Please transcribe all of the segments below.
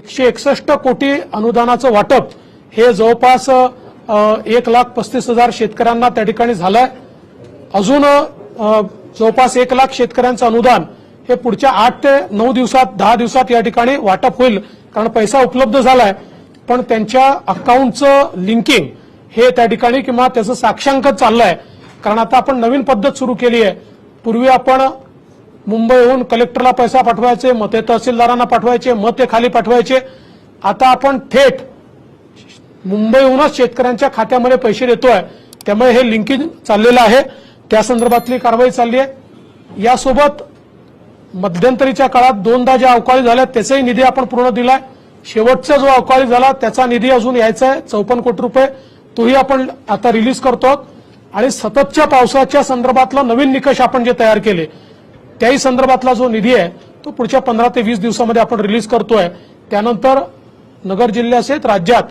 एकशे एकसष्ट कोटी अनुदानाचं वाटप हे जवळपास एक लाख पस्तीस हजार शेतकऱ्यांना त्या ठिकाणी झालंय. अजून जवळपास एक लाख शेतकऱ्यांचं अनुदान हे पुढच्या आठ ते नऊ दिवसात दहा दिवसात या ठिकाणी वाटप होईल कारण पैसा उपलब्ध झालाय. पण त्यांच्या अकाउंटचं लिंकिंग हे त्या ठिकाणी किंवा त्याचं साक्षांकन चाललंय. कारण आता आपण नवीन पद्धत सुरू केली आहे. पूर्वी आपण मुंबईहून कलेक्टरला पैसा पाठवायचे मग ते तहसीलदारांना पाठवायचे मग ते खाली पाठवायचे. आता आपण थेट मुंबईहूनच शेतकऱ्यांच्या खात्यामध्ये पैसे देतोय. त्यामुळे हे लिंकिंग चाललेलं आहे. त्या संदर्भातली कारवाई चालली आहे. यासोबत मध्यंतरीच्या काळात दोनदा ज्या अवकाळी झाल्या त्याचाही निधी आपण पूर्ण दिलाय. शेवटचा जो अवकाळी झाला त्याचा निधी अजून यायचा आहे चौपन्न कोटी रुपये तोही आपण आता रिलीज करतो आणि सततच्या पावसाच्या संदर्भातला नवीन निकष आपण जे तयार केले त्याही संदर्भातला जो निधी आहे तो पुढच्या पंधरा ते वीस दिवसामध्ये आपण रिलीज करतोय. त्यानंतर नगर जिल्ह्यासहित राज्यात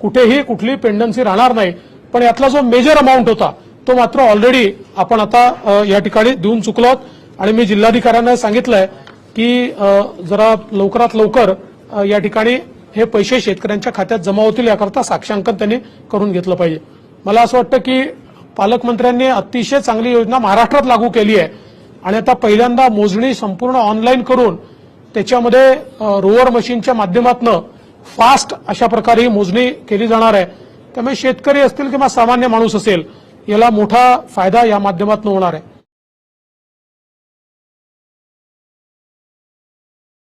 कुठेही कुठली पेंडन्सी राहणार नाही. पण यातला जो मेजर अमाऊंट होता तो मात्र ऑलरेडी आपण आता या ठिकाणी देऊन चुकलो आहोत. आणि मी जिल्हाधिकाऱ्यांना सांगितलंय की जरा लवकरात लवकर या ठिकाणी हे पैसे शेतकऱ्यांच्या खात्यात जमा होतील याकरता साक्षांकन त्यांनी करून घेतलं पाहिजे. मला असं वाटतं की पालकमंत्र्यांनी अतिशय चांगली योजना महाराष्ट्रात लागू केली आहे. आणि आता पहिल्यांदा मोजणी संपूर्ण ऑनलाईन करून त्याच्यामध्ये रोवर मशीनच्या माध्यमातून फास्ट अशा प्रकारे ही मोजणी केली जाणार आहे. त्यामुळे शेतकरी असतील किंवा सामान्य माणूस असेल याला मोठा फायदा या माध्यमातून होणार आहे.